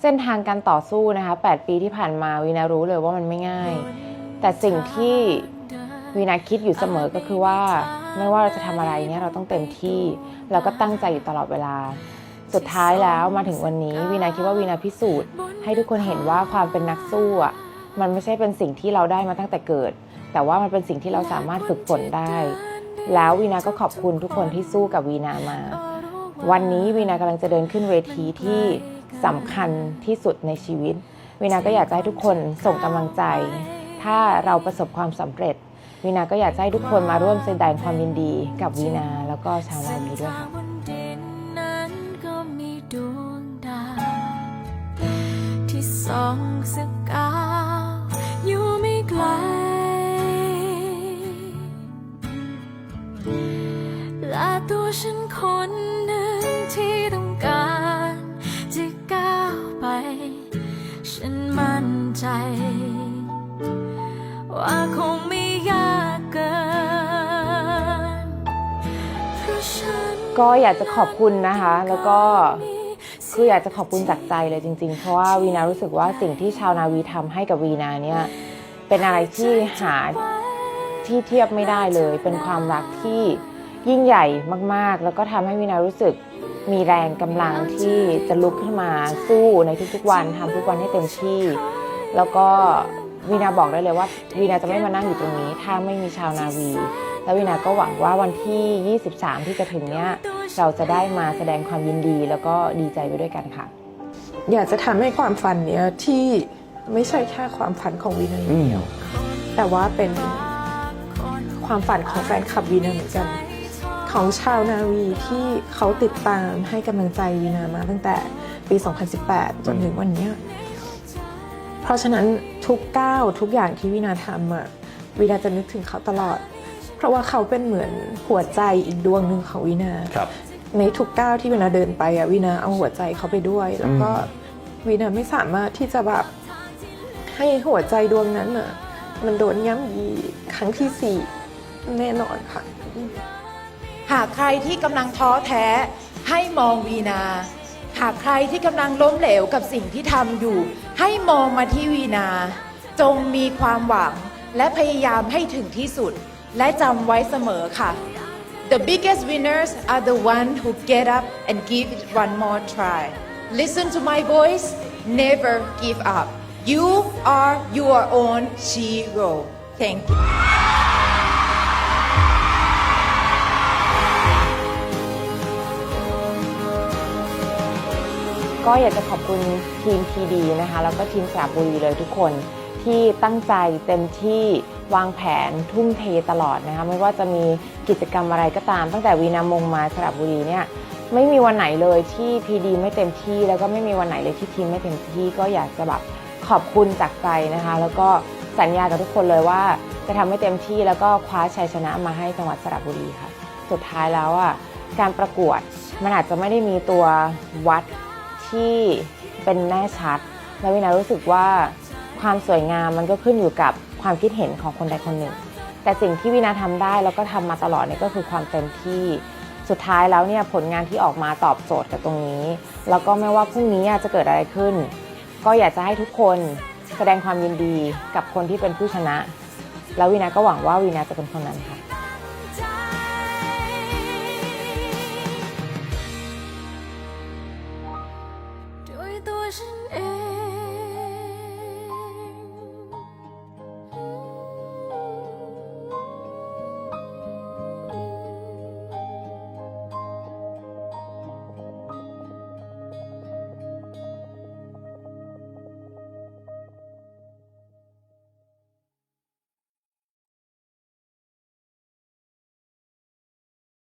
เส้นทางการต่อสู้นะคะ 8 ปีที่ผ่านมาวีนารู้เลยว่ามันไม่ง่าย แต่สิ่งที่วีนาคิดอยู่เสมอก็คือว่า ไม่ว่าเราจะทำอะไรเนี่ยเราต้องเต็มที่แล้วก็ตั้งใจอยู่ตลอดเวลา สุดท้ายแล้วมาถึงวันนี้วีนาคิดว่าวีนาพิสูจน์ ให้ทุกคนเห็นว่าความเป็นนักสู้อะมันไม่ใช่เป็นสิ่งที่เราได้มาตั้งแต่เกิด แต่ว่ามันเป็นสิ่งที่เราสามารถฝึกฝนได้ แล้ววีนาก็ขอบคุณทุกคนที่สู้กับวีนามา วันนี้วีนากำลังจะเดินขึ้นเวทีที่ สำคัญที่สุดในชีวิตวีนาก็อยากจะให้ทุกคนส่งกำลังใจ ถ้าเราประสบความสำเร็จวีนาก็อยากจะให้ทุกคนมาร่วมแสดงความยินดีกับวีนาแล้วก็ชาวนาวีด้วยค่ะบนดินนั้นก็มีดวงดาวที่สองสกาอยู่ไม่ไกลและตัวฉันคนหนึ่งที่ต้อง ใจ ว่าคงไม่ยากเกินเพราะฉันก็อยากจะขอบคุณนะคะ แล้วก็คืออยากจะขอบคุณจากใจเลยจริง ๆ เพราะว่าวีนารู้สึกว่าสิ่งที่ชาวนาวีทำให้กับวีนาเนี่ยเป็นอะไรที่หาที่เทียบไม่ได้เลย เป็นความรักที่ยิ่งใหญ่มากๆ แล้วก็ทำให้วีนารู้สึกมีแรงกำลังที่จะลุกขึ้นมาสู้ในทุกๆวันทำทุกวันให้เต็มที่ แล้วก็วีนาบอกได้เลยว่าวีนาจะไม่มานั่งอยู่ตรงนี้ ถ้าไม่มีชาวนาวี แล้ววีนาก็หวังว่าวันที่ 23 ที่จะถึงเนี้ยเราจะได้มาแสดงความยินดีแล้วก็ดีใจไปด้วยกันค่ะ อยากจะทำให้ความฝันเนี้ยที่ไม่ใช่แค่ความฝันของวีนาอย่างเดียวแต่ว่าเป็นความฝันของแฟนคลับวีนาเหมือนกันของชาวนาวีที่เขาติดตามให้กำลังใจวีนามาตั้งแต่ปี 2018 จนถึงวันเนี้ยเพ ราะฉะนั้นทุกก้าวทุกอย่างที่วีนาทำอะวีนาจะนึกถึงเขาตลอด เพราะว่าเขาเป็นเหมือนหัวใจอีกดวงหนึ่งของวีนาครับในทุกก้าวที่วีนาเดินไปอะวีนาเอาหัวใจเขาไปด้วย แล้วก็วีนาไม่สามารถที่จะแบบให้หัวใจดวงนั้นอะมันโดนย่ำยีครั้งที่สี่แน่นอนค่ะ หากใครที่กำลังท้อแท้ให้มองวีนา หากใครที่กำลังล้มเหลวกับสิ่งที่ทำอยู่ ให้มองมาที่วีนา จงมีความหวังและพยายามให้ถึงที่สุด และจำไว้เสมอค่ะ The biggest winners are the ones who get up and give it one more try. Listen to my voice, never give up. You are your own hero. Thank you. ก็อยากจะขอบคุณทีมทีดีนะคะแล้วก็ทีมสระบุรีเลยทุกคนที่ตั้งใจเต็มที่วางแผนทุ่มเทตลอดนะคะไม่ว่าจะมีกิจกรรมอะไรก็ตาม ตั้งแต่วีนามงมาสระบุรีเนี่ยไม่มีวันไหนเลยที่พีดีไม่เต็มที่แล้วก็ไม่มีวันไหนเลยที่ทีมไม่เต็มที่ก็อยากจะแบบขอบคุณจากใจนะคะ แล้วก็สัญญากับทุกคนเลยว่าจะทำให้เต็มที่แล้วก็คว้าชัยชนะมาให้จังหวัดสระบุรีค่ะ สุดท้ายแล้วอะการประกวดมันอาจจะไม่ได้มีตัววัด ที่เป็นแน่ชัด และวินารู้สึกว่าความสวยงามมันก็ขึ้นอยู่กับความคิดเห็นของคนใดคนหนึ่ง แต่สิ่งที่วินาทำได้แล้วก็ทำมาตลอดเนี่ยก็คือความเต็มที่สุดท้ายแล้วเนี่ยผลงานที่ออกมาตอบโจทย์กับตรงนี้ แล้วก็ไม่ว่าพรุ่งนี้จะเกิดอะไรขึ้น ก็อยากจะให้ทุกคนแสดงความยินดีกับคนที่เป็นผู้ชนะ แล้ววินาก็หวังว่าวินาจะเป็นคนนั้นค่ะ 多深爱。